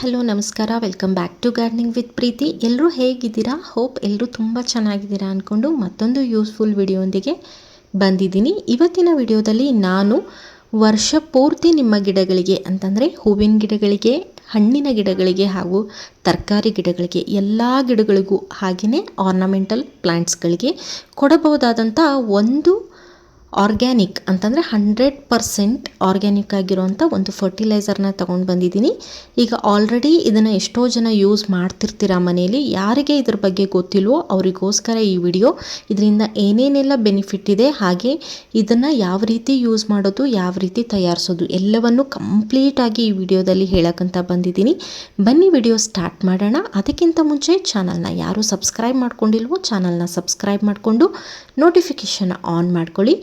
Hello, ನಮಸ್ಕಾರ. Welcome back to gardening with Preethi ಎಲ್ಲರೂ ಹೇಗಿದ್ದೀರಾ? ಹೋಪ್ ಎಲ್ಲರೂ ತುಂಬ ಚೆನ್ನಾಗಿದ್ದೀರಾ ಅಂದ್ಕೊಂಡು ಮತ್ತೊಂದು ಯೂಸ್ಫುಲ್ ವಿಡಿಯೋಂದಿಗೆ ಬಂದಿದ್ದೀನಿ. ಇವತ್ತಿನ ವಿಡಿಯೋದಲ್ಲಿ ನಾನು ವರ್ಷ ಪೂರ್ತಿ ನಿಮ್ಮ ಗಿಡಗಳಿಗೆ, ಅಂತಂದರೆ ಹೂವಿನ ಗಿಡಗಳಿಗೆ, ಹಣ್ಣಿನ ಗಿಡಗಳಿಗೆ ಹಾಗೂ ತರಕಾರಿ ಗಿಡಗಳಿಗೆ, ಎಲ್ಲ ಗಿಡಗಳಿಗೂ ಹಾಗೆಯೇ ಆರ್ನಮೆಂಟಲ್ ಪ್ಲ್ಯಾಂಟ್ಸ್ಗಳಿಗೆ ಕೊಡಬಹುದಾದಂಥ ಒಂದು ಆರ್ಗ್ಯಾನಿಕ್ ಅಂತಂದರೆ ಹಂಡ್ರೆಡ್ ಪರ್ಸೆಂಟ್ ಆರ್ಗ್ಯಾನಿಕ್ ಆಗಿರುವಂಥ ಒಂದು ಫರ್ಟಿಲೈಸರ್ನ ತೊಗೊಂಡು ಬಂದಿದ್ದೀನಿ. ಈಗ ಆಲ್ರೆಡಿ ಇದನ್ನು ಎಷ್ಟೋ ಜನ ಯೂಸ್ ಮಾಡ್ತಿರ್ತೀರ ಮನೆಯಲ್ಲಿ, ಯಾರಿಗೆ ಇದ್ರ ಬಗ್ಗೆ ಗೊತ್ತಿಲ್ವೋ ಅವರಿಗೋಸ್ಕರ ಈ ವಿಡಿಯೋ ಇದರಿಂದ ಏನೇನೆಲ್ಲ ಬೆನಿಫಿಟ್ ಇದೆ, ಹಾಗೆ ಇದನ್ನು ಯಾವ ರೀತಿ ಯೂಸ್ ಮಾಡೋದು, ಯಾವ ರೀತಿ ತಯಾರಿಸೋದು, ಎಲ್ಲವನ್ನು ಕಂಪ್ಲೀಟಾಗಿ ಈ ವಿಡಿಯೋದಲ್ಲಿ ಹೇಳೋಕ್ಕಂತ ಬಂದಿದ್ದೀನಿ. ಬನ್ನಿ ವಿಡಿಯೋ ಸ್ಟಾರ್ಟ್ ಮಾಡೋಣ. ಅದಕ್ಕಿಂತ ಮುಂಚೆ ಚಾನಲ್ನ ಯಾರು ಸಬ್ಸ್ಕ್ರೈಬ್ ಮಾಡ್ಕೊಂಡಿಲ್ವೋ ಚಾನಲ್ನ ಸಬ್ಸ್ಕ್ರೈಬ್ ಮಾಡಿಕೊಂಡು ನೋಟಿಫಿಕೇಷನ್ ಆನ್ ಮಾಡ್ಕೊಳ್ಳಿ.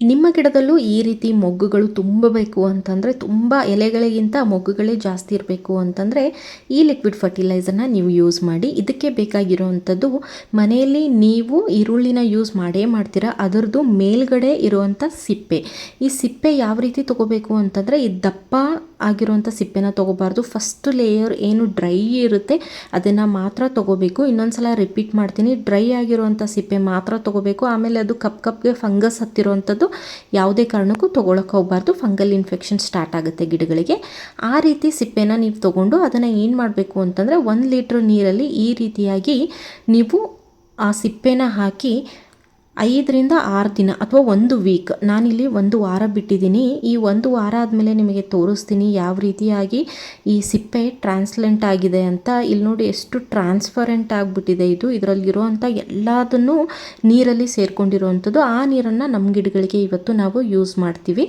ನಿಮ್ಮ ಗಿಡದಲ್ಲೂ ಈ ರೀತಿ ಮೊಗ್ಗುಗಳು ತುಂಬಬೇಕು ಅಂತಂದರೆ ತುಂಬ ಎಲೆಗಳಿಗಿಂತ ಮೊಗ್ಗುಗಳೇ ಜಾಸ್ತಿ ಇರಬೇಕು ಅಂತಂದರೆ ಈ ಲಿಕ್ವಿಡ್ ಫರ್ಟಿಲೈಸರ್ನ ನೀವು ಯೂಸ್ ಮಾಡಿ ಇದಕ್ಕೆ ಬೇಕಾಗಿರುವಂಥದ್ದು ಮನೆಯಲ್ಲಿ ನೀವು ಈರುಳ್ಳಿನ ಯೂಸ್ ಮಾಡೇ ಮಾಡ್ತೀರಾ, ಅದರದ್ದು ಮೇಲ್ಗಡೆ ಇರುವಂಥ ಸಿಪ್ಪೆ. ಈ ಸಿಪ್ಪೆ ಯಾವ ರೀತಿ ತೊಗೋಬೇಕು ಅಂತಂದರೆ ಈ ದಪ್ಪ ಆಗಿರುವಂಥ ಸಿಪ್ಪೆನ ತೊಗೋಬಾರ್ದು. ಫಸ್ಟ್ ಲೇಯರ್ ಏನು ಡ್ರೈ ಇರುತ್ತೆ, ಅದನ್ನು ಮಾತ್ರ ತೊಗೋಬೇಕು. ಇನ್ನೊಂದು ಸಲ ರಿಪೀಟ್ ಮಾಡ್ತೀನಿ. ಡ್ರೈ ಆಗಿರುವಂಥ ಸಿಪ್ಪೆ ಮಾತ್ರ ತೊಗೋಬೇಕು. ಆಮೇಲೆ ಅದು ಕಪ್ ಕಪ್ಗೆ ಫಂಗಸ್ ಹತ್ತಿರುವಂಥದ್ದು ಯಾವುದೇ ಕಾರಣಕ್ಕೂ ತೊಗೊಳಕ್ಕೆ ಹೋಗಬಾರ್ದು. ಫಂಗಲ್ ಇನ್ಫೆಕ್ಷನ್ ಸ್ಟಾರ್ಟ್ ಆಗುತ್ತೆ ಗಿಡಗಳಿಗೆ. ಆ ರೀತಿ ಸಿಪ್ಪೆನ ನೀವು ತೊಗೊಂಡು ಅದನ್ನು ಏನು ಮಾಡಬೇಕು ಅಂತಂದರೆ, ಒಂದು ಲೀಟ್ರ್ ನೀರಲ್ಲಿ ಈ ರೀತಿಯಾಗಿ ನೀವು ಆ ಸಿಪ್ಪೆನ ಹಾಕಿ ಐದರಿಂದ ಆರು ದಿನ ಅಥವಾ ಒಂದು ವೀಕ್ ನಾನಿಲ್ಲಿ ಒಂದು ವಾರ ಬಿಟ್ಟಿದ್ದೀನಿ. ಈ ಒಂದು ವಾರ ಆದಮೇಲೆ ನಿಮಗೆ ತೋರಿಸ್ತೀನಿ ಯಾವ ರೀತಿಯಾಗಿ ಈ ಸಿಪ್ಪೆ ಟ್ರಾನ್ಸ್ಲೆಂಟ್ ಆಗಿದೆ ಅಂತ. ಇಲ್ಲಿ ನೋಡಿ ಎಷ್ಟು ಟ್ರಾನ್ಸ್ಪರೆಂಟ್ ಆಗಿಬಿಟ್ಟಿದೆ ಇದು. ಇದರಲ್ಲಿರುವಂಥ ಎಲ್ಲದನ್ನು ನೀರಲ್ಲಿ ಸೇರಿಕೊಂಡಿರುವಂಥದ್ದು. ಆ ನೀರನ್ನು ನಮ್ಮ ಗಿಡಗಳಿಗೆ ಇವತ್ತು ನಾವು ಯೂಸ್ ಮಾಡ್ತೀವಿ.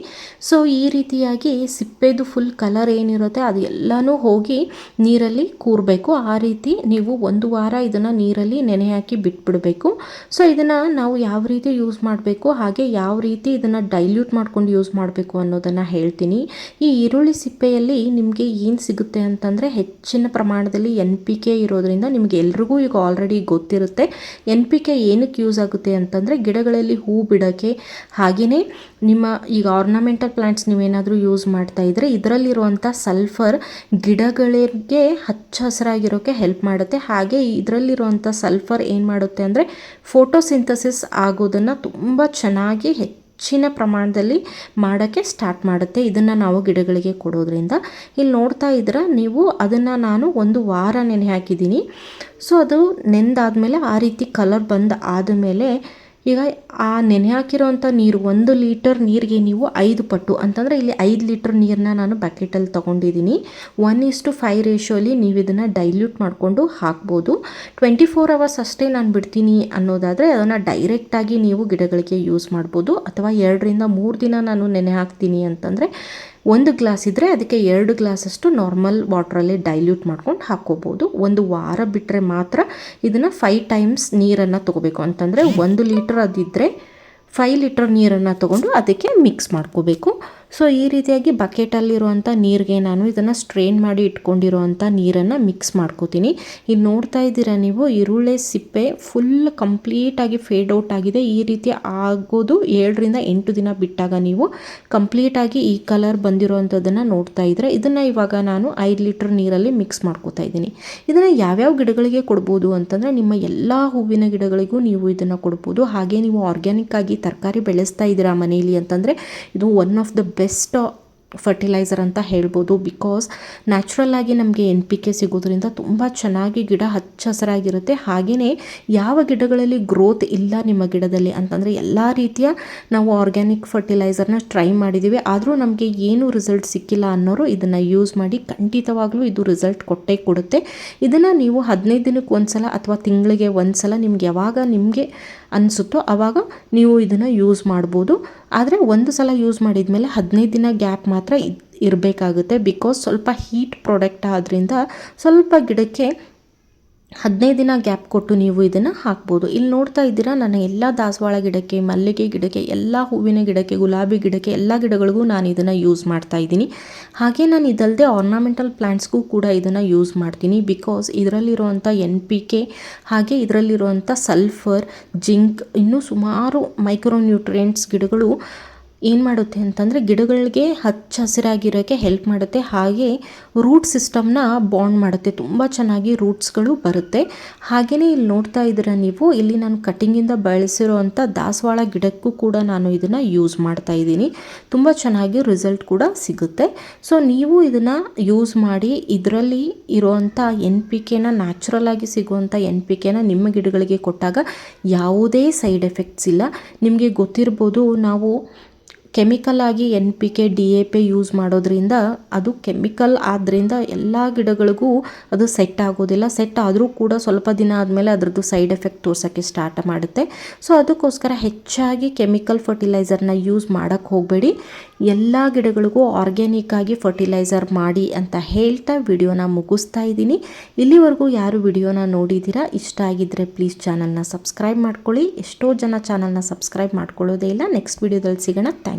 ಸೊ ಈ ರೀತಿಯಾಗಿ ಸಿಪ್ಪೆದು ಫುಲ್ ಕಲರ್ ಏನಿರುತ್ತೆ ಅದು ಎಲ್ಲನೂ ಹೋಗಿ ನೀರಲ್ಲಿ ಕೂರಬೇಕು. ಆ ರೀತಿ ನೀವು ಒಂದು ವಾರ ಇದನ್ನು ನೀರಲ್ಲಿ ನೆನೆ ಹಾಕಿ ಬಿಟ್ಬಿಡಬೇಕು. ಸೊ ಇದನ್ನು ನಾವು ಯಾವ ಯಾವ ರೀತಿ ಯೂಸ್ ಮಾಡಬೇಕು, ಹಾಗೆ ಯಾವ ರೀತಿ ಇದನ್ನು ಡೈಲ್ಯೂಟ್ ಮಾಡ್ಕೊಂಡು ಯೂಸ್ ಮಾಡಬೇಕು ಅನ್ನೋದನ್ನು ಹೇಳ್ತೀನಿ. ಈ ಈರುಳ್ಳಿ ಸಿಪ್ಪೆಯಲ್ಲಿ ನಿಮಗೆ ಏನು ಸಿಗುತ್ತೆ ಅಂತಂದರೆ ಹೆಚ್ಚಿನ ಪ್ರಮಾಣದಲ್ಲಿ ಎನ್ ಪಿ ಕೆ ಇರೋದ್ರಿಂದ ನಿಮಗೆ ಎಲ್ರಿಗೂ ಈಗ ಆಲ್ರೆಡಿ ಗೊತ್ತಿರುತ್ತೆ. ಎನ್ ಪಿ ಕೆ ಏನಕ್ಕೆ ಯೂಸ್ ಆಗುತ್ತೆ ಅಂತಂದರೆ ಗಿಡಗಳಲ್ಲಿ ಹೂ ಬಿಡೋಕ್ಕೆ ಹಾಗೆಯೇ ನಿಮ್ಮ ಈಗ ಆರ್ನಮೆಂಟಲ್ ಪ್ಲ್ಯಾಂಟ್ಸ್ ನೀವೇನಾದರೂ ಯೂಸ್ ಮಾಡ್ತಾ ಇದ್ದರೆ ಇದರಲ್ಲಿರುವಂಥ ಸಲ್ಫರ್ ಗಿಡಗಳಿಗೆ ಹಚ್ಚ ಹಸಿರಾಗಿರೋಕ್ಕೆ ಹೆಲ್ಪ್ ಮಾಡುತ್ತೆ. ಹಾಗೆ ಇದರಲ್ಲಿರುವಂಥ ಸಲ್ಫರ್ ಏನು ಮಾಡುತ್ತೆ ಅಂದರೆ ಫೋಟೋಸಿಂಥಸಿಸ್ ಆಗೋದನ್ನು ತುಂಬ ಚೆನ್ನಾಗಿ ಹೆಚ್ಚಿನ ಪ್ರಮಾಣದಲ್ಲಿ ಮಾಡೋಕ್ಕೆ ಸ್ಟಾರ್ಟ್ ಮಾಡುತ್ತೆ. ಇದನ್ನು ನಾವು ಗಿಡಗಳಿಗೆ ಕೊಡೋದ್ರಿಂದ. ಇಲ್ಲಿ ನೋಡ್ತಾ ಇದ್ರೆ, ನೀವು ಅದನ್ನು ನಾನು ಒಂದು ವಾರ ನೆನೆ ಹಾಕಿದ್ದೀನಿ. ಸೊ ಅದು ನೆಂದಾದಮೇಲೆ ಆ ರೀತಿ ಕಲರ್ ಬಂದು ಆದಮೇಲೆ ಈಗ ಆ ನೆನೆ ಹಾಕಿರೋವಂಥ ನೀರು ಒಂದು ಲೀಟರ್ ನೀರಿಗೆ ನೀವು ಐದು ಪಟ್ಟು, ಅಂತಂದರೆ ಇಲ್ಲಿ ಐದು ಲೀಟರ್ ನೀರನ್ನ ನಾನು ಬಕೆಟಲ್ಲಿ ತೊಗೊಂಡಿದ್ದೀನಿ. ಒನ್ ಇಸ್ ಟು ಫೈವ್ ರೇಷೋಲಿ ನೀವು ಇದನ್ನು ಡೈಲ್ಯೂಟ್ ಮಾಡಿಕೊಂಡು ಹಾಕ್ಬೋದು. ಟ್ವೆಂಟಿ ಫೋರ್ ಅವರ್ಸ್ ಅಷ್ಟೇ ನಾನು ಬಿಡ್ತೀನಿ ಅನ್ನೋದಾದರೆ ಅದನ್ನು ಡೈರೆಕ್ಟಾಗಿ ನೀವು ಗಿಡಗಳಿಗೆ ಯೂಸ್ ಮಾಡ್ಬೋದು. ಅಥವಾ ಎರಡರಿಂದ ಮೂರು ದಿನ ನಾನು ನೆನೆ ಹಾಕ್ತೀನಿ ಅಂತಂದರೆ ಒಂದು ಗ್ಲಾಸ್ ಇದ್ದರೆ ಅದಕ್ಕೆ ಎರಡು ಗ್ಲಾಸಷ್ಟು ನಾರ್ಮಲ್ ವಾಟ್ರಲ್ಲಿ ಡೈಲ್ಯೂಟ್ ಮಾಡ್ಕೊಂಡು ಹಾಕ್ಕೋಬೋದು. ಒಂದು ವಾರ ಬಿಟ್ಟರೆ ಮಾತ್ರ ಇದನ್ನು ಫೈವ್ ಟೈಮ್ಸ್ ನೀರನ್ನು ತೊಗೋಬೇಕು. ಅಂತಂದರೆ ಒಂದು ಲೀಟ್ರ್ ಅದಿದ್ದರೆ ಫೈ ಲೀಟರ್ ನೀರನ್ನು ತೊಗೊಂಡು ಅದಕ್ಕೆ ಮಿಕ್ಸ್ ಮಾಡ್ಕೋಬೇಕು. ಸೊ ಈ ರೀತಿಯಾಗಿ ಬಕೆಟಲ್ಲಿರುವಂಥ ನೀರಿಗೆ ನಾನು ಇದನ್ನು ಸ್ಟ್ರೈನ್ ಮಾಡಿ ಇಟ್ಕೊಂಡಿರುವಂಥ ನೀರನ್ನು ಮಿಕ್ಸ್ ಮಾಡ್ಕೋತೀನಿ. ಇಲ್ಲಿ ನೋಡ್ತಾ ಇದ್ದೀರಾ ನೀವು, ಈರುಳ್ಳಿ ಸಿಪ್ಪೆ ಫುಲ್ ಕಂಪ್ಲೀಟಾಗಿ ಫೇಡ್ ಔಟ್ ಆಗಿದೆ. ಈ ರೀತಿ ಆಗೋದು ಏಳರಿಂದ ಎಂಟು ದಿನ ಬಿಟ್ಟಾಗ ನೀವು ಕಂಪ್ಲೀಟಾಗಿ ಈ ಕಲರ್ ಬಂದಿರುವಂಥದ್ದನ್ನು ನೋಡ್ತಾ ಇದ್ದರೆ ಇದನ್ನು ಇವಾಗ ನಾನು ಐದು ಲೀಟ್ರ್ ನೀರಲ್ಲಿ ಮಿಕ್ಸ್ ಮಾಡ್ಕೋತಾ ಇದ್ದೀನಿ. ಇದನ್ನು ಯಾವ್ಯಾವ ಗಿಡಗಳಿಗೆ ಕೊಡ್ಬೋದು ಅಂತಂದರೆ ನಿಮ್ಮ ಎಲ್ಲ ಹೂವಿನ ಗಿಡಗಳಿಗೂ ನೀವು ಇದನ್ನು ಕೊಡ್ಬೋದು. ಹಾಗೆ ನೀವು ಆರ್ಗ್ಯಾನಿಕ್ ಆಗಿ ತರಕಾರಿ ಬೆಳೆಸ್ತಾ ಇದ್ದೀರಾ ಮನೆಯಲ್ಲಿ ಅಂತಂದರೆ ಇದು one of the best fertiliser ಅಂತ ಹೇಳ್ಬೋದು ಬಿಕಾಸ್ ನ್ಯಾಚುರಲ್ ಆಗಿ ನಮಗೆ ಎನ್ ಪಿ ಕೆ ಸಿಗೋದ್ರಿಂದ ತುಂಬ ಚೆನ್ನಾಗಿ ಗಿಡ ಹಚ್ಚ ಹಸಿರಾಗಿರುತ್ತೆ. ಹಾಗೆಯೇ ಯಾವ ಗಿಡಗಳಲ್ಲಿ ಗ್ರೋತ್ ಇಲ್ಲ ನಿಮ್ಮ ಗಿಡದಲ್ಲಿ ಅಂತಂದರೆ ಎಲ್ಲ ರೀತಿಯ ನಾವು ಆರ್ಗ್ಯಾನಿಕ್ ಫರ್ಟಿಲೈಸರ್ನ ಟ್ರೈ ಮಾಡಿದ್ದೀವಿ ಆದರೂ ನಮಗೆ ಏನು ರಿಸಲ್ಟ್ ಸಿಕ್ಕಿಲ್ಲ ಅನ್ನೋರು ಇದನ್ನು ಯೂಸ್ ಮಾಡಿ ಖಂಡಿತವಾಗ್ಲೂ ಇದು ರಿಸಲ್ಟ್ ಕೊಟ್ಟೇ ಕೊಡುತ್ತೆ. ಇದನ್ನು ನೀವು ಹದಿನೈದು ದಿನಕ್ಕೆ ಒಂದು ಸಲ ಅಥವಾ ತಿಂಗಳಿಗೆ ಒಂದು ಸಲ ನಿಮ್ಗೆ ಯಾವಾಗ ನಿಮಗೆ ಅನಿಸುತ್ತೋ ಆವಾಗ ನೀವು ಇದನ್ನು ಯೂಸ್ ಮಾಡ್ಬೋದು. ಆದರೆ ಒಂದು ಸಲ ಯೂಸ್ ಮಾಡಿದ ಮೇಲೆ ಹದಿನೈದು ದಿನ ಗ್ಯಾಪ್ ಮಾತ್ರ ಇರಬೇಕಾಗುತ್ತೆ ಬಿಕಾಸ್ ಸ್ವಲ್ಪ ಹೀಟ್ ಪ್ರಾಡಕ್ಟ್ ಆದ್ದರಿಂದ ಸ್ವಲ್ಪ ಗಿಡಕ್ಕೆ ಹದಿನೈದು ದಿನ ಗ್ಯಾಪ್ ಕೊಟ್ಟು ನೀವು ಇದನ್ನು ಹಾಕ್ಬೋದು. ಇಲ್ಲಿ ನೋಡ್ತಾ ಇದ್ದೀರಾ, ನನ್ನ ಎಲ್ಲ ದಾಸವಾಳ ಗಿಡಕ್ಕೆ, ಮಲ್ಲಿಗೆ ಗಿಡಕ್ಕೆ, ಎಲ್ಲ ಹೂವಿನ ಗಿಡಕ್ಕೆ, ಗುಲಾಬಿ ಗಿಡಕ್ಕೆ, ಎಲ್ಲ ಗಿಡಗಳಿಗೂ ನಾನು ಇದನ್ನು ಯೂಸ್ ಮಾಡ್ತಾ ಇದ್ದೀನಿ. ಹಾಗೆ ನಾನು ಇದಲ್ಲದೆ ಆರ್ನಾಮೆಂಟಲ್ ಪ್ಲ್ಯಾಂಟ್ಸ್ಗೂ ಕೂಡ ಇದನ್ನು ಯೂಸ್ ಮಾಡ್ತೀನಿ. ಬಿಕಾಸ್ ಇದರಲ್ಲಿರುವಂಥ ಎನ್ ಪಿ ಕೆ ಹಾಗೆ ಇದರಲ್ಲಿರುವಂಥ ಸಲ್ಫರ್ ಜಿಂಕ್ ಇನ್ನೂ ಸುಮಾರು ಮೈಕ್ರೋನ್ಯೂಟ್ರಿಯೆಂಟ್ಸ್ ಗಿಡಗಳು ಏನು ಮಾಡುತ್ತೆ ಅಂತಂದರೆ ಗಿಡಗಳಿಗೆ ಹಚ್ಚ ಹಸಿರಾಗಿರೋಕ್ಕೆ ಹೆಲ್ಪ್ ಮಾಡುತ್ತೆ. ಹಾಗೆ ರೂಟ್ ಸಿಸ್ಟಮ್ನ ಬಾಂಡ್ ಮಾಡುತ್ತೆ. ತುಂಬ ಚೆನ್ನಾಗಿ ರೂಟ್ಸ್ಗಳು ಬರುತ್ತೆ. ಹಾಗೆಯೇ ಇಲ್ಲಿ ನೋಡ್ತಾ ಇದ್ದೀರ ನೀವು, ಇಲ್ಲಿ ನಾನು ಕಟ್ಟಿಂಗಿಂದ ಬಳಸಿರೋವಂಥ ದಾಸವಾಳ ಗಿಡಕ್ಕೂ ಕೂಡ ನಾನು ಇದನ್ನು ಯೂಸ್ ಮಾಡ್ತಾ ಇದ್ದೀನಿ. ತುಂಬ ಚೆನ್ನಾಗಿ ರಿಸಲ್ಟ್ ಕೂಡ ಸಿಗುತ್ತೆ. ಸೊ ನೀವು ಇದನ್ನು ಯೂಸ್ ಮಾಡಿ ಇದರಲ್ಲಿ ಇರುವಂಥ ಎನ್ ಪಿ ಕೆನ ನ್ಯಾಚುರಲ್ ಆಗಿ ಸಿಗುವಂಥ ಎನ್ ಪಿ ಕೆನ ನಿಮ್ಮ ಗಿಡಗಳಿಗೆ ಕೊಟ್ಟಾಗ ಯಾವುದೇ ಸೈಡ್ ಎಫೆಕ್ಟ್ಸ್ ಇಲ್ಲ. ನಿಮಗೆ ಗೊತ್ತಿರ್ಬೋದು, ನಾವು ಕೆಮಿಕಲ್ ಆಗಿ N P K, D A P use ಮಾಡೋದ್ರಿಂದ ಅದು ಕೆಮಿಕಲ್ ಆದ್ದರಿಂದ ಎಲ್ಲ ಗಿಡಗಳಿಗೂ ಅದು ಸೆಟ್ ಆಗೋದಿಲ್ಲ. ಸೆಟ್ ಆದರೂ ಕೂಡ ಸ್ವಲ್ಪ ದಿನ ಆದಮೇಲೆ ಅದರದ್ದು ಸೈಡ್ ಎಫೆಕ್ಟ್ ತೋರ್ಸೋಕ್ಕೆ ಸ್ಟಾರ್ಟ್ ಮಾಡುತ್ತೆ. ಸೊ ಅದಕ್ಕೋಸ್ಕರ ಹೆಚ್ಚಾಗಿ ಕೆಮಿಕಲ್ ಫರ್ಟಿಲೈಸರ್ನ ಯೂಸ್ ಮಾಡೋಕ್ಕೆ ಹೋಗಬೇಡಿ. ಎಲ್ಲ ಗಿಡಗಳಿಗೂ ಆರ್ಗ್ಯಾನಿಕ್ ಆಗಿ ಫರ್ಟಿಲೈಸರ್ ಮಾಡಿ ಅಂತ ಹೇಳ್ತಾ ವಿಡಿಯೋನ ಮುಗಿಸ್ತಾ ಇದ್ದೀನಿ. ಇಲ್ಲಿವರೆಗೂ ಯಾರು ವಿಡಿಯೋನ ನೋಡಿದ್ದೀರಾ, ಇಷ್ಟ ಆಗಿದ್ದರೆ ಪ್ಲೀಸ್ ಚಾನಲ್ನ ಸಬ್ಸ್ಕ್ರೈಬ್ ಮಾಡ್ಕೊಳ್ಳಿ. ಎಷ್ಟೋ ಜನ ಚಾನಲ್ನ ಸಬ್ಸ್ಕ್ರೈಬ್ ಮಾಡ್ಕೊಳ್ಳೋದೇ ಇಲ್ಲ. ನೆಕ್ಸ್ಟ್ ವಿಡಿಯೋದಲ್ಲಿ ಸಿಗೋಣ. ಥ್ಯಾಂಕ್